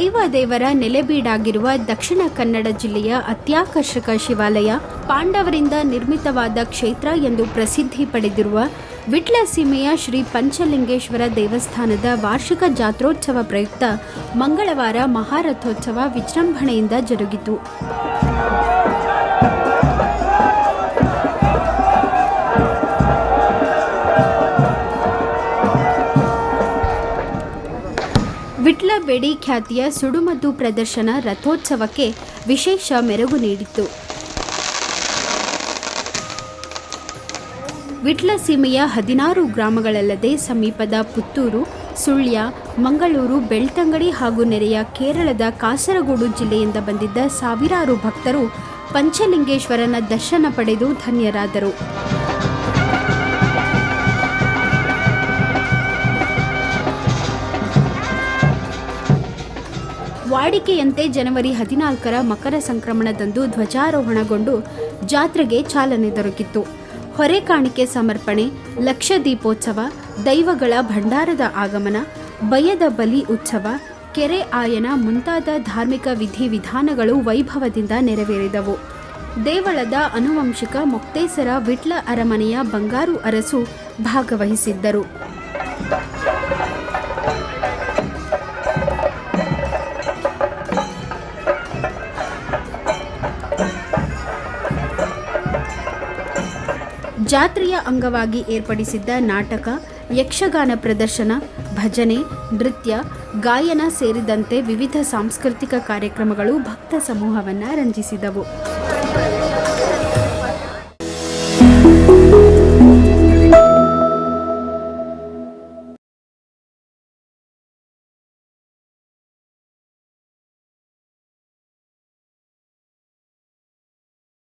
ದೈವ ದೇವರ ನೆಲೆಬೀಡಾಗಿರುವ ದಕ್ಷಿಣ ಕನ್ನಡ ಜಿಲ್ಲೆಯ ಅತ್ಯಾಕರ್ಷಕ ಶಿವಾಲಯ ಪಾಂಡವರಿಂದ ನಿರ್ಮಿತವಾದ ಕ್ಷೇತ್ರ ಎಂದು ಪ್ರಸಿದ್ಧಿ ಪಡೆದಿರುವ ವಿಟ್ಲ ಸೀಮೆಯ ಶ್ರೀ ಪಂಚಲಿಂಗೇಶ್ವರ ದೇವಸ್ಥಾನದ ವಾರ್ಷಿಕ ಜಾತ್ರೋತ್ಸವ ಪ್ರಯುಕ್ತ ಮಂಗಳವಾರ ಮಹಾರಥೋತ್ಸವ ವಿಜೃಂಭಣೆಯಿಂದ ಜರುಗಿತು. ವಿಟ್ಲ ಬೆಡಿ ಖ್ಯಾತಿಯ ಸುಡುಮದ್ದು ಪ್ರದರ್ಶನ ರಥೋತ್ಸವಕ್ಕೆ ವಿಶೇಷ ಮೆರುಗು ನೀಡಿತು ವಿಟ್ಲ ಸೀಮೆಯ ಹದಿನಾರು ಗ್ರಾಮಗಳಲ್ಲದೆ ಸಮೀಪದ ಪುತ್ತೂರು, ಸುಳ್ಯ, ಮಂಗಳೂರು, ಬೆಳ್ತಂಗಡಿ ಹಾಗೂ ನೆರೆಯ ಕೇರಳದ ಕಾಸರಗೋಡು ಜಿಲ್ಲೆಯಿಂದ ಬಂದಿದ್ದ ಸಾವಿರಾರು ಭಕ್ತರು ಪಂಚಲಿಂಗೇಶ್ವರನ ದರ್ಶನ ಪಡೆದು ಧನ್ಯರಾದರು. ವಾಡಿಕೆಯಂತೆ ಜನವರಿ ಹದಿನಾಲ್ಕರ ಮಕರ ಸಂಕ್ರಮಣದಂದು ಧ್ವಜಾರೋಹಣಗೊಂಡು ಜಾತ್ರೆಗೆ ಚಾಲನೆ ದೊರಕಿತ್ತು. ಹೊರೆ ಕಾಣಿಕೆ ಸಮರ್ಪಣೆ, ಲಕ್ಷ ದೀಪೋತ್ಸವ, ದೈವಗಳ ಭಂಡಾರದ ಆಗಮನ, ಬಯದ ಬಲಿ ಉತ್ಸವ, ಕೆರೆ ಆಯನ ಮುಂತಾದ ಧಾರ್ಮಿಕ ವಿಧಿವಿಧಾನಗಳು ವೈಭವದಿಂದ ನೆರವೇರಿದವು. ದೇವಳದ ಅನುವಂಶಿಕ ಮೊಕ್ತೇಸರ ವಿಟ್ಲ ಅರಮನೆಯ ಬಂಗಾರು ಅರಸು ಭಾಗವಹಿಸಿದ್ದರು. ಜಾತ್ರೆಯ ಅಂಗವಾಗಿ ಏರ್ಪಡಿಸಿದ್ದ ನಾಟಕ, ಯಕ್ಷಗಾನ ಪ್ರದರ್ಶನ, ಭಜನೆ, ನೃತ್ಯ, ಗಾಯನ ಸೇರಿದಂತೆ ವಿವಿಧ ಸಾಂಸ್ಕೃತಿಕ ಕಾರ್ಯಕ್ರಮಗಳು ಭಕ್ತ ಸಮೂಹವನ್ನು ರಂಜಿಸಿದವು.